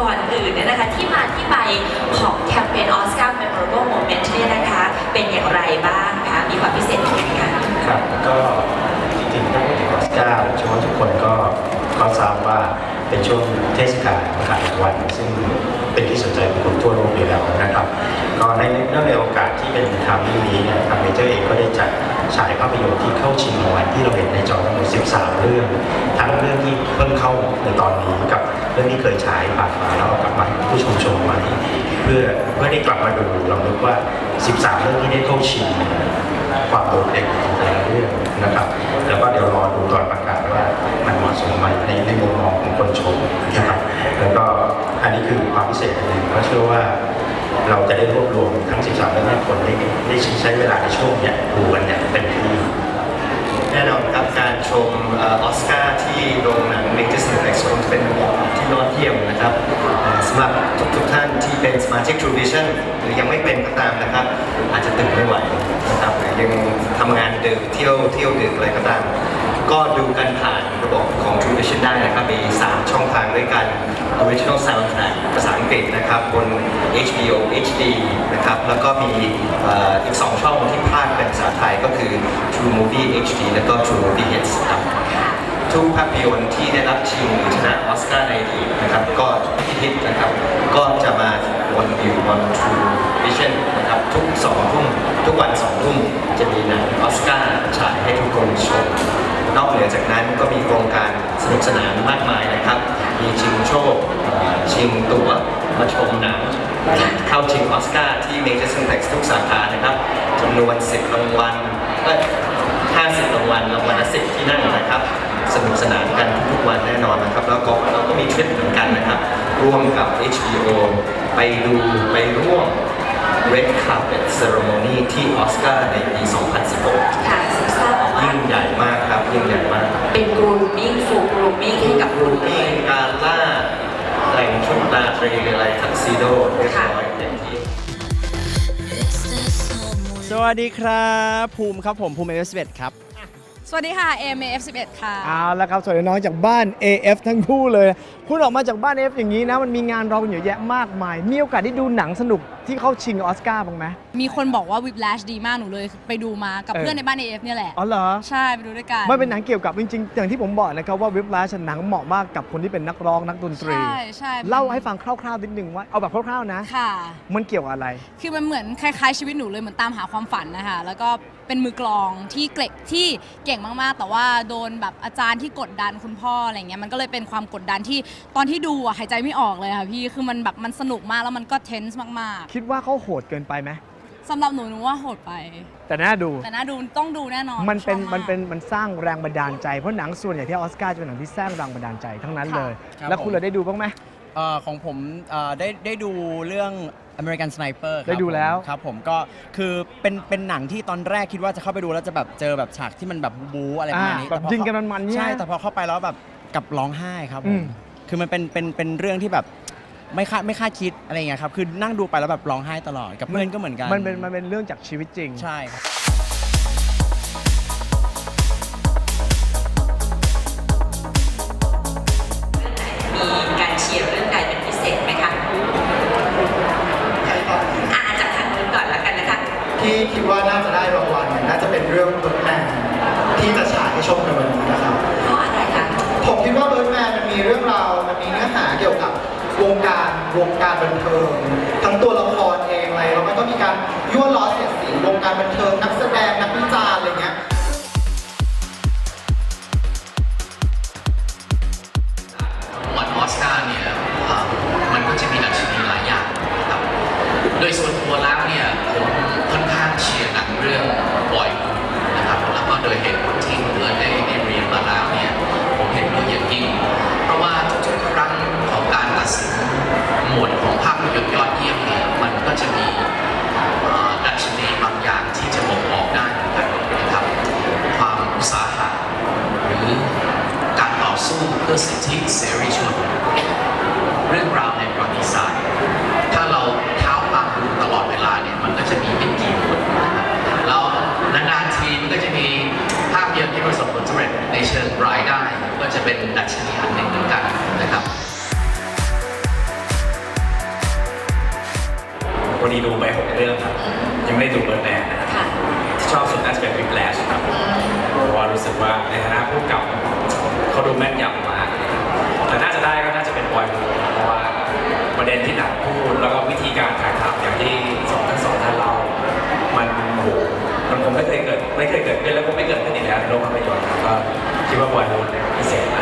ก่อนอื่นเนี่ยนะคะที่มาที่ไปของแคมเปญออสการ์ Memorable Moment เนี่ยนะคะ เป็นอย่างไรบ้างคะมีความพิเศษยังไงคะครับก็จริงๆถ้าพูดถึงออสการ์ช่ว่าทุกคนก็ก็ทราบว่าเป็นช่วงเทศกาลประกาศรางวัลซึ่ง เป็นที่สนใจของคนทั่วโลกอยู่แล้วนะครับ ก็ในเนื่องในโอกาสที่เป็นทามมิ่งนี้เนี่ยทางเมเจอร์เองก็ได้จัดฉายภาพยนตร์ที่เข้าชิงรางวัลที่เราเห็นในจอทั้งหมด 13 เรื่อง ทั้งเรื่องที่เพิ่งเข้าในตอนนี้กับเรื่องที่เคยฉายผ่านมาแล้วกลับมาให้ผู้ชมชมใหม่เพื่อเพื่อได้กลับมาดูลองนึกว่า 13 เรื่องที่ได้เข้าชิงความโดดเด่นของแต่ละเรื่องนะครับ แล้วก็เดี๋ยวรอดูตอนประกาศว่ามันเหมาะสมไหมในในมุมมองของคนชมนะครับแล้วก็ นี้คือความพิเศษหนึ่งเพราะเชื่อว่าเราจะได้รวบรวมทั้ง 13เรื่องให้คนได้ได้ใช้เวลาในช่วงเนี้ยดูกันอย่างเต็มที่แน่นอนครับการชมออสการ์ที่โรงหนัง Major Cineplex คงจะเป็นบทที่ยอดเยี่ยมนะครับสำหรับทุกๆท่านที่เป็นสมาชิก True Vision หรือยังไม่เป็นก็ตามนะครับ อาจจะตื่นไม่ไหวนะครับหรือยังทำงานดึกเที่ยวเที่ยวดึกอะไรก็ตาม ก็ดูกันผ่านระบบของ True Vision ได้นะครับ มี 3 ช่องทางด้วยกัน Original Soundtrack ภาษาอังกฤษนะครับ บน HBO HD นะครับ แล้วก็มีอ่ออีก 2 ช่องที่พากเป็นภาษาไทยก็คือ True Movie HD แล้วก็ True Movie Hits ครับทุกภาพยนตร์ที่ได้รับชิงหรือชนะออสการ์ในอดีตนะครับก็ที่ฮิตนะครับ ก็จะมาวนอยู่บน True Vision นะครับ ทุกสองทุ่มทุกวันสองทุ่มจะมีหนังออสการ์ฉายให้ทุกคนชม นอกเหนือจากนั้นก็มีโครงการสนุกสนานมากมายนะครับ มีชิงโชค ชิงตั๋วมาชมหนัง เข้าชิงออสการ์ที่ Major Cineplex ทุกสาขานะครับจำนวน 10 รางวัลเอ้ย50รางวัลรางวัลละ10ที่นั่งนะครับ สนุกสนานกันทุกวันแน่นอนนะครับ แล้วก็เราก็มีทริปเหมือนกันนะครับ ร่วมกับ HBO ไปดูไปร่วม Red Carpet Ceremony ที่ออสการ์ในปี 2016 ค่ะซึ่งทราบมาว่ายิ่งใหญ่มากครับ ยิ่งใหญ่มากเป็นกรูมมิ่งฟูกรูมมิ่งให้กับรูปนี้การล่าแต่งชุดราตรีอะไรทักซิโดเรียบร้อยเต็มที่สวัสดีครับ ภูมิครับผมภูมิเอสเวครับสวัสดีค่ะ AMF 11 ค่ะเอาละครับสวัสดีน้องจากบ้าน AF ทั้งคู่เลย คุณออกมาจากบ้าน AF อย่างนี้นะ มันมีงานรอกันอยู่เยอะมากมาย มีโอกาสได้ดูหนังสนุกที่เข้าชิงออสการ์บ้างไหมมีคนบอกว่า Whiplash ดีมากหนูเลย ไปดูมากับเออเพื่อนในบ้าน AF เนี่ยแหละ อ๋อเหรอ ใช่ไปดูด้วยกันมันเป็นหนังเกี่ยวกับจริงๆ อย่างที่ผมบอกนะครับว่าวิบลาชหนังเหมาะมากกับคนที่เป็นนักร้องนักดนตรี ใช่ใช่เล่าให้ฟังคร่าวๆนิดนึงว่าเอาแบบคร่าวๆนะ ค่ะ มันเกี่ยวกับอะไร คือมันเหมือนคล้ายๆชีวิตหนูเลยเหมือนตามหาความฝันนะคะแล้วก็เป็นมือกลองที่เกล็กที่เก่งมากๆ แต่ว่าโดนแบบอาจารย์ที่กดดันคุณพ่ออะไรเงี้ยมันก็เลยเป็นความกดดันที่ตอนที่ดูอะหายใจไม่ออกเลยค่ะพี่คือมันแบบมันสนุกมากแล้วมันก็เทนส์มากคิดว่าเขาโหดเกินไปไหมๆสำหรับหนูหนูว่าโหดไป แต่น่าดู แต่น่าดูต้องดูแน่นอนมันเป็นชอบากมันเป็นมันสร้างแรงบันดาลใจเพราะหนังส่วนใหญ่ที่ออสการ์จะเป็นหนังที่สร้างแรงบันดาลใจทั้งนั้นเลยแล้วคุณเลยได้ดูบ้างไหม เอ่อของผมเอ่อได้ได้ดูเรื่อง American Sniper ครับได้ดูแล้วผมครับผมก็คือเป็นเป็นหนังที่ตอนแรกคิดว่าจะเข้าไปดูแล้วจะแบบเจอแบบฉากที่มันแบบบู๊อะไรประมาณนี้อ่าแบบต่พอยิงกันมันๆเนี่ยใช่แต่พอเข้าไปแล้วแบบกลับร้องไห้ครับผอืมมคือมันเป็นเป็นเป็นเรื่องที่แบบ ไม่คาดไม่คาดคิดอะไรอย่างเงี้ยครับคือนั่งดูไปแล้วแบบร้องไห้ตลอดกับเพื่อนก็เหมือนกันมันเป็นมันเป็นเรื่องจากชีวิตจริง ใช่ครับ มีการเชียร์เรื่องใดเป็นพิเศษไหมคะอ่าจากทางนู้นก่อนแล้วกันนะคะ ที่คิดว่าน่าจะได้รางวัลเนี่ยน่าจะเป็นเรื่องเบิร์ดแมนที่จะฉายให้ชมในวันนี้นะครับ เพราะอะไรคะ ผมคิดว่าเบิร์ดแมนมันมีเรื่องราว มันมีเนื้อหาเกี่ยวกับ วงการวงการบันเทิงทั้งตัวละครเองอะไรแล้วมันก็มีการยั่วล้อเสียดสีวงการบันเทิงนักแสดงนักวิจารณ์ เป็นดัชนีอันหนึ่งเหมือนกันนะครับวันนี้ดูไปหกเรื่องครับยังไม่ได้ดูเบิร์ดแมนนะครับค่ะที่ชอบสุดน่าจะเป็นวิปแลชครับเพราะว่ารู้สึกว่าในฐานะผู้กำกับเขาดูแม่นยำมากแต่น่าจะได้ก็น่าจะเป็นบอยมูเพราะว่าประเด็นที่หนังพูดแล้วก็วิธีการถ่ายทำอย่างที่สองทั้งสองท่านเล่ามันโอ้โหมันคงไม่เคยเกิดไม่เคยเกิดขึ้นแล้วคงไม่เกิดขึ้นอีกแล้วในโลกภาพยนตร์ครับก็คิดว่าบอยมูพิเศษมาก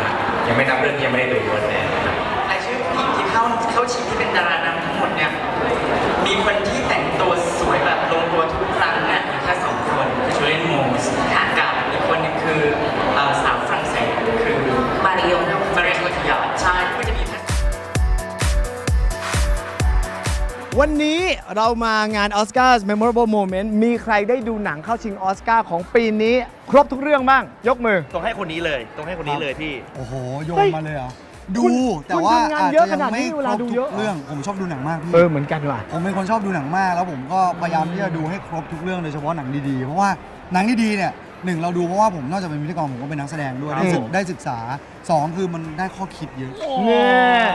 ยังไม่นับเรื่องที่ยังไม่ได้ดูเบิร์ดแมนนะครับรายชื่อผู้หญิงที่เข้าเข้าชิงที่เป็นดารานำทั้งหมดเนี่ย เรามางาน Oscars Memorable Moment มีใครได้ดูหนังเข้าชิงออสการ์ของปีนี้ ครบทุกเรื่องบ้าง ยกมือ ต้องให้คนนี้เลย ต้องให้คนนี้เลยพี่ โอ้โห โยเฮ้นยมาเลยเหรอคุดูณแต่ว่าคุณทำงานอาจเยอะจะขยันาดงนี้ไม่เวลาครบดูทุเยอะ กเรื่อง ผมชอบดูหนังมากพี่ เออ เหมือนกันว่ะ ผมเป็นคนชอบดูหนังมาก แล้วผมก็พยายามที่จะดูให้ครบทุกเรื่องโดยเฉพาะหนังดีๆ เพราะว่าหนังดีๆเนี่ย หนึ่งเราดูเพราะว่าผมนอกจากเป็นพิธีกรผมก็เป็นนักแสดงด้วยครับได้ศึกผมได้ศึกษาสองคือมันได้ข้อคิดเยอะเนี่ย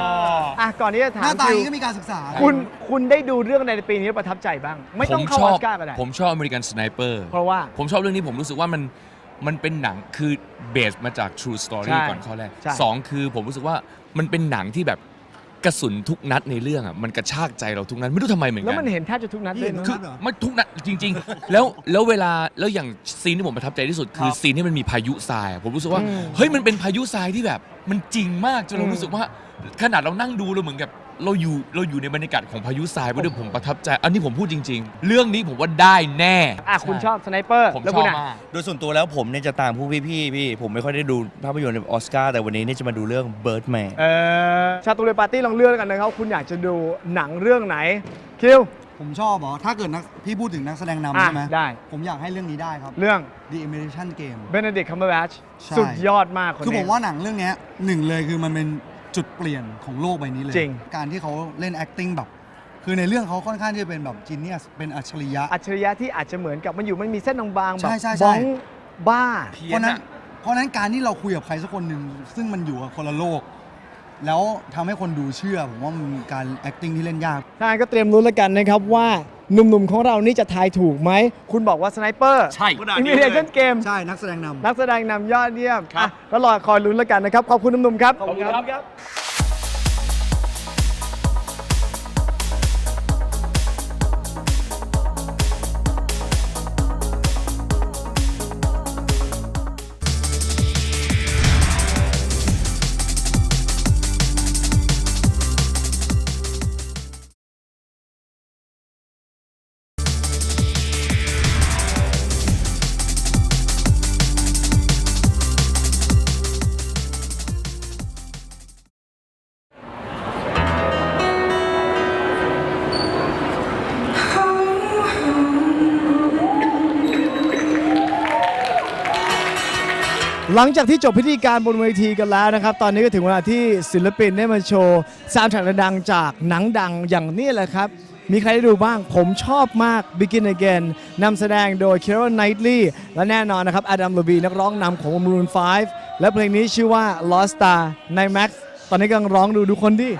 อะก่อนที่จะถาหมน้าตาคิวนี้ก็มีการศึกษา คุณคุณได้ดูเรื่องในปีนี้ประทับใจบ้าง ไม่ต้องเข้าออสการ์ก็ได้ผมชอบอเมริกันสไนเปอร์เพราะว่า ผมชอบเรื่องนี้ผมรู้สึกว่ามันมันเป็นหนังคือเบสมาจาก True ใช่ Story ก่อนข้อแรกใช่ สองคือผมรู้สึกว่ามันเป็นหนังที่แบบ กระสุนทุกนัดในเรื่องอะมันกระชากใจเราทุกนัดไม่รู้ทำไมเหมือนแล้วกัมันเห็นแทบจะทุกนัดเลยเห็นนะทุคืกอนัดเหรอไม่ทุกนัดจริง ๆ แล้วแล้วเวลาแล้วอย่างซีนที่ผมประทับใจที่สุดคือครับซีนที่มันมีพายุทรายอะผมรู้สึกว่าอืมเฮ้ยมันเป็นพายุทรายที่แบบ มันจริงมากจนเราอืม รู้สึกว่าขนาดเรานั่งดูเราเหมือนกับ เราอยู่เราอยู่ในบรรยากาศของพายุทรายไปด้วยผมประทับใจ อันนี้ผมพูดจริง ๆ เรื่องนี้ผมว่าได้แน่ อะคุณชอบสไนเปอร์ผมแล้วชคุอบณอะมาก โดยส่วนตัวแล้วผมเนี่ยจะตามผู้พี่ๆพี่ ผมไม่ค่อยได้ดูภาพยนตร์ในออสการ์แต่วันนี้เนี่ยจะมาดูเรื่อง Birdman เออชาตูเลปาร์ตี้ลองเลือกแล้วกันนะครับ คุณอยากจะดูหนังเรื่องไหน คิว ผมชอบเหรอ ถ้าเกิดนักพี่พูดถึงนักแสดงนำอะใช่ไหมได้ ผมอยากให้เรื่องนี้ได้ครับ เรื่อง The Imitation Game เบนเด i กคัมเบอร์แบชใช่ สุดยอดมากคนนี้คือผมว่าหนังเรื่องเนี้ยหนึ่งเลยคือมันเป็น จุดเปลี่ยนของโลกใบนี้เลย จริง การที่เขาเล่น acting แบบ คือในเรื่องเขาค่อนข้างที่จะเป็นแบบจีเนียสเป็นอัจฉริยะ อัจฉริยะที่อาจจะเหมือนกับมันอยู่มันมีเส้นบางๆแบบใช่ใช่ใช่ บ้องบ้า เพราะนั้นเพราะนั้นการที่เราคุยกับใครสักคนหนึ่งซึ่งมันอยู่กับคนละโลก แล้วทำให้คนดูเชื่อ ผมว่ามันมีการ acting ที่เล่นยาก ถ้างั้นก็เตรียมรู้นแล้วกันนะครับว่า หนุ่มๆของเรานี่จะทายถูกไหม คุณบอกว่าสไนเปอร์ใช่ อิมิเ t ชันเกม ใช่ นักแสดงนำ นักแสดงนำยอดเยี่ยมอะก็รอคอยลุ้นแล้วกันนะครับ ขอบคุณหนุ่มๆครับ ขอบคุณครับ หลังจากที่จบพิธีการบนเวทีกันแล้วนะครับ ตอนนี้ก็ถึงเวลาที่ศิลปินได้มาโชว์ซาวด์แทร็กดังๆจากหนังดังอย่างนี้แหละครับ มีใครได้ดูบ้างผมชอบมาก Begin Again นำแสดงโดย k i r a Knightley และแน่นอนนะครับ Adam l o b นักร้องนำของ Maroon 5 และเพลงนี้ชื่อว่า Lost Star ใน Max ตอนนี้กำลังร้องดูดูคนดิ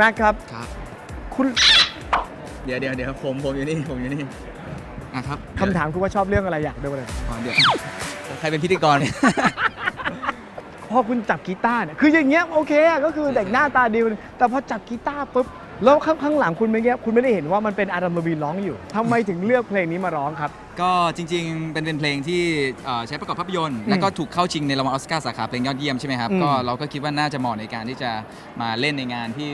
แม็กครับ ครับ คุณเดี๋ยวเดี๋ยวเดี๋ยวผมผมอยู่นี่ผมอยู่นี่อะครับคำถามคือว่าชอบเรื่องอะไรอยากดูอะไรอ๋อเดี๋ยวใครเป็นพิธีกรเนี่ยพอคุณจับกีตาร์เนี่ยคืออย่างเงี้ยโอเคอะก็คือเด็กหน้าตาดีคนแต่พอจับกีตาร์ปุ๊บแล้วข้างข้างหลังคุณเมื่อกี้คุณไม่ได้เห็นว่ามันเป็นอารัมลวีร้องอยู่ทำไมถึงเลือกเพลงนี้มาร้องครับ ก็จริงๆ เป็นเป็นเพลงที่เอ่อใช้ประกอบภาพยนตร์อืมแล้วก็ถูกเข้าชิงในรางวัลออสการ์สาขาเพลงยอดเยี่ยมใช่ไหมครับ อืม ก็เราก็คิดว่าน่าจะเหมาะในการที่จะมาเล่นในงานที่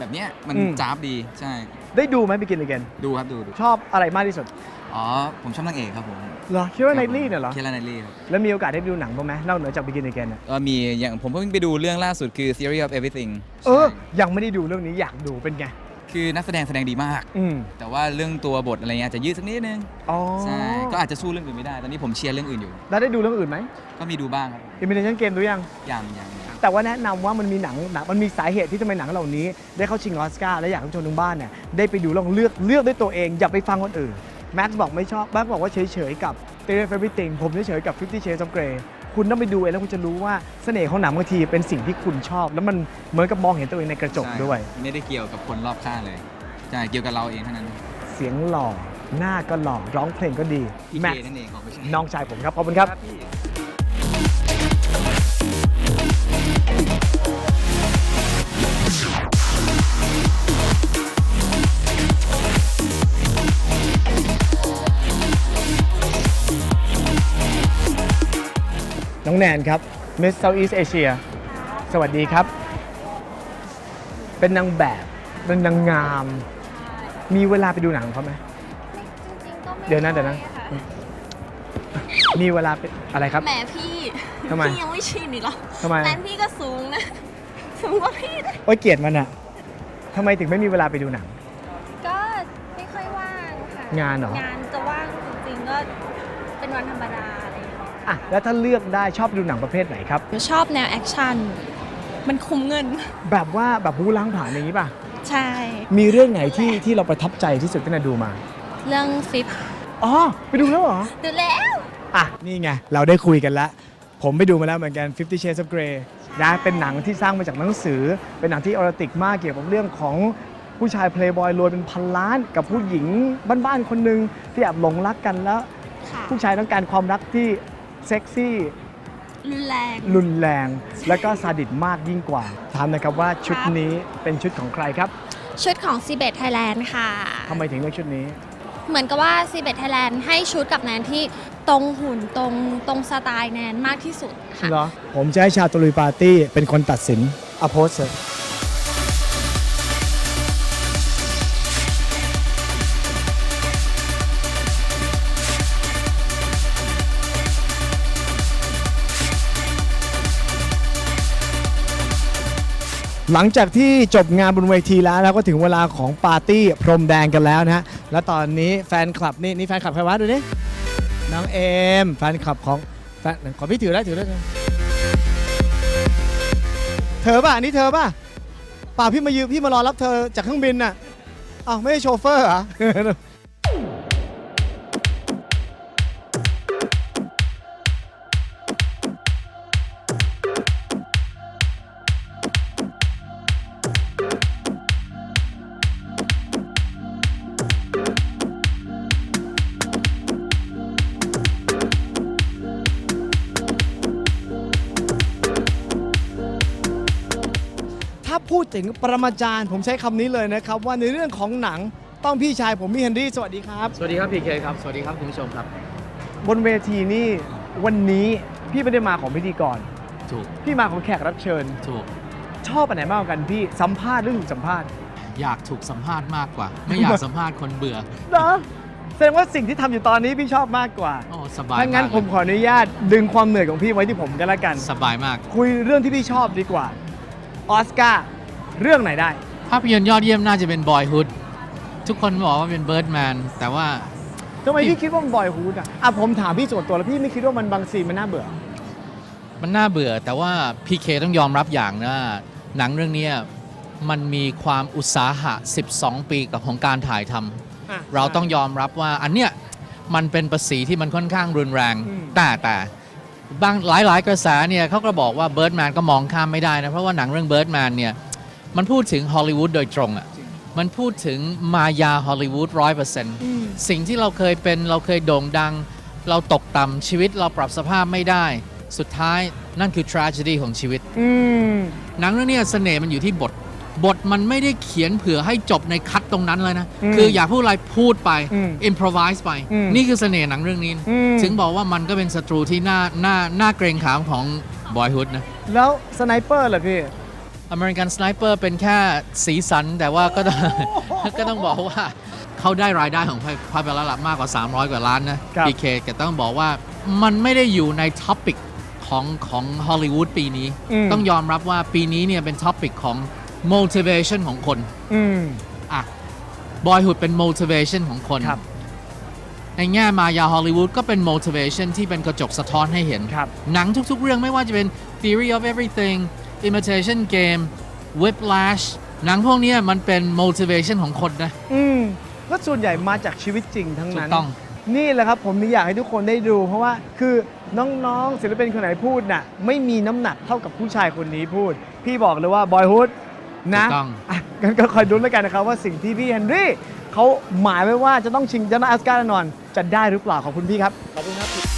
แบบเนี้ยมันอืม จ้าบดีใช่ได้ดูไหมไปกินเลยกันดูครับดูดูชอบอะไรมากที่สุดอ๋อผมชอบนางเอกครับผมเหรอคิดว่าไนลี่เนี่ยเหรอ เคียร่าไนลี่ครับแล้วมีโอกาสได้ไปดูหนังบ้างไหมนอกเหนือจาก Begin Again เนี่ยก็มีอย่างผมเพิ่งไปดูเรื่องล่าสุดคือ Theory of Everything เออยังไม่ได้ดูเรื่องนี้อยากดูเป็นไง คือนักแสดงแสดงดีมาก อืมแต่ว่าเรื่องตัวบทอะไรเงี้ยจะยืดสักนิดนึงอ๋อใช่ก็อาจจะสู้เรื่องอื่นไม่ได้ ตอนนี้ผมเชียร์เรื่องอื่นอยู่ แล้วได้ดูเรื่องอื่นไหม ก็มีดูบ้างครับ Imitation Game ดูยัง อย่างอย่างอย่าง แต่ว่าแนะนำว่ามันมีหนังหนังมันมีสาเหตุที่ทำไมหนังเหล่านี้ ได้เข้าชิงออสการ์และอยากให้ผู้ชมทางบ้านเนี่ยได้ไปดูลองเลือกเลือกด้วยตัวเอง อย่าไปฟังคนอื่นแม็กซ์บอกไม่ชอบแม็กซ์บอกว่าเฉยๆกับ Theory of Everything ผมเฉยๆกับ Fifty Shades of Grey คุณต้องไปดูเองแล้วคุณจะรู้ว่าเสน่ห์ของหนังบางทีเป็นสิ่งที่คุณชอบ แล้วมันเหมือนกับมองเห็นตัวเองในกระจกใช่ด้วย ไม่ได้เกี่ยวกับคนรอบข้างเลยใช่เกี่ยวกับเราเองเท่านั้นเสียงหล่อหน้าก็หล่อร้องเพลงก็ดีพี่แม็เคกซ์นั่นเองของไม่ใช่น้องชายผมครับขอบคุณครับ พี่ แนนครับ Miss Southeast Asia สวัสดีครับ เป็นนางแบบ เป็นนางงาม มีเวลาไปดูหนังเขาไหม เดี๋ยวนะเดี๋ยวนะ มีเวลาไปอะไรครับ แหมพี่ทำไมพี่ยังไม่ชินอีกเหรอทำไมแลนพี่ก็สูงนะ สูงกว่าพี่นะโอ้ยเกลียดมันอะทำไมถึงไม่มีเวลาไปดูหนัง ก็ไม่ค่อยว่างค่ะงานเหรอ งานจะว่างจริงๆก็เป็นวันธรรมดา อะไรอย่างเงี้ยอะแล้วถ้าเลือกได้ชอบดูหนังประเภทไหนครับหนูชอบแนวแอคชั่น มันคุ้มเงิน แบบว่าแบบบูล้างผ่านอย่างนี้ป่ะ ใช่ มีเรื่องไหนที่ที่เราประทับใจที่สุดที่นาดูมา เรื่องฟิปอ๋อไปดูแล้วเหรอ ดูแล้ว อะนี่ไงเราได้คุยกันแล้วผมไปดูมาแล้วเหมือนกัน Fifty Shades of Grey นะเป็นหนังที่สร้างมาจากหนังสือ เป็นหนังที่ออร์ติกมากเกี่ยวกับเรื่องของผู้ชายเพลย์บอยรวยเป็นพันล้าน กับผู้หญิงบ้านๆคนหนึ่งที่แอบหลงรักกันแล้วค่ะผู้ชายต้องการความรักที่ เซ็กซี่ รุนแรง รุนแรง แล้วก็ซาดิสมากยิ่งกว่า ถามนะครับว่าชุดนี้เป็นชุดของใครครับชุดของซีเบ t ไทยแลนด์ค่ะ ทำไมถึงเลือกชุดนี้ เหมือนกับว่าซีเบ t ไทยแลนด์ให้ชุดกับแนนที่ตรงหุ่นตรงตรงสไตล์แนนมากที่สุดค่ะ เหรอผมจะให้ชาวตะลุยปาร์ตี้เป็นคนตัดสินอโพส หลังจากที่จบงานบนเวทีแล้วนะก็ถึงเวลาของปาร์ตี้พรมแดงกันแล้วนะฮะแล้วตอนนี้แฟนคลับนี่นี่แฟนคลับใครวะดูดิน้องเอมแฟนคลับของแฟนขอพี่ถือได้ถือได้เธอป่ะอันนี่เธอป่ะเปล่าพี่มายืมพี่มารอรับเธอจากเครื่องบินน่ะอ้าวไม่ใช่โชเฟอร์เหรอ ดถึงปรมาจารย์ ผมใช้คำนี้เลยนะครับ ว่าในเรื่องของหนังต้องพี่ชายผมพี่เฮนรี่สวัสดีครับ สวัสดีครับพีเคครับ สวัสดีครับคุณผู้ชมครับ บนเวทีนี่วันนี้พี่ไม่ได้มาของพิธีกร ถูก พี่มาของแขกรับเชิญ ถูก ชอบอันไหนมากกว่ากันพี่สัมภาษณ์หรือถูกสัมภาษณ์อยากถูกสัมภาษณ์มากกว่า ไม่อยากสัมภาษณ์คนเบื่อเหรอแสดงว่าสิ่งที่ทำอยู่ตอนนี้พี่ชอบมากกว่าโอ้สบายถ้างั้นมากผมขออนุญาตดึงความเหนื่อยของพี่ไว้ที่ผมกันละกัน สบายมาก คุยเรื่องที่พี่ชอบดีกว่าออสการ์ เรื่องไหนได้ ภาพยนตร์ยอดเยี่ยมน่าจะเป็น Boyhood ทุกคนบอกว่าเป็น Birdman แต่ว่า ทำไมพี่คิดว่ามันบอยฮูดอะอะผมถามพี่ส่วนตัวแล้วพี่ไม่คิดว่ามันบางซีนมันน่าเบื่อ มันน่าเบื่อแต่ว่าพีเคต้องยอมรับอย่างนะหนังเรื่องเนี้ยมันมีความอุตสาหะ 12 ปีกับของการถ่ายทำอะเราต้องยอมรับว่าอันเนี้ยมันเป็นภาษีที่มันค่อนข้างรุนแรง อืม แต่แต่บางหลายๆ กระแสเนี่ยเขาก็บอกว่า Birdman ก็มองข้ามไม่ได้นะ เพราะว่าหนังเรื่อง Birdman เนี่ย มันพูดถึงฮอลลีวูดโดยตรงอะมันพูดถึงมายาฮอลลีวูดร้อยเปอร์เซ็นต์สิ่งที่เราเคยเป็นเราเคยโด่งดัง เราตกต่ำชีวิตเราปรับสภาพไม่ได้ สุดท้ายนั่นคือ tragedy ของชีวิตอืมหนังเรื่องเนี้ยเสน่ห์มันอยู่ที่บท บทมันไม่ได้เขียนเผื่อให้จบในคัดตรงนั้นเลยนะอืมคืออยากพูดอะไรพูดไปอืม improvise ไปอืมนี่คือเสน่ห์หนังเรื่องนี้อืมถึงบอกว่ามันก็เป็นศัตรูที่น่าน่าน่าเกรงขามของ Boyhood นะ แล้วสไนเปอร์เหรอพี่ อเมริกันสไนเปอร์เป็นแค่สีสัน แต่ว่าก็ต้อง ก็ต้องบอกว่าเขาได้รายได้ของภาพยนตร์ละมากกว่า 300 กว่าล้านนะครับพีเคแต่ต้องบอกว่ามันไม่ได้อยู่ในท็อปิกของของฮอลลีวูดปีนี้อืมต้องยอมรับว่าปีนี้เนี่ยเป็นท็อปิกของ motivation ของคนอืมอะ Boyhood เป็น motivation ของคนครับในแง่มายาฮอลลีวูดก็เป็น motivation ที่เป็นกระจกสะท้อนให้เห็นครับหนังทุกๆ เรื่องไม่ว่าจะเป็น Theory of Everything Imitation Game Whiplash หนังพวกเนี้ยมันเป็น motivation ของคนนะ อืมก็ส่วนใหญ่มาจากชีวิตจริงทั้งนั้น ถูกต้อง นี่แหละครับผมถึงอยากให้ทุกคนได้ดู เพราะว่าคือน้องๆศิลปินคนไหนพูดน่ะไม่มีน้ำหนักเท่ากับผู้ชายคนนี้พูด พี่บอกเลยว่าบอยฮุดนะถูกต้อง อะงั้นก็คอยดูแล้วกันนะครับว่าสิ่งที่พี่เฮนรี่เขาหมายไว้ว่าจะต้องชิงชนะออสการ์แน่นอนจะได้หรือเปล่าขอบคุณพี่ครับ ขอบคุณครับ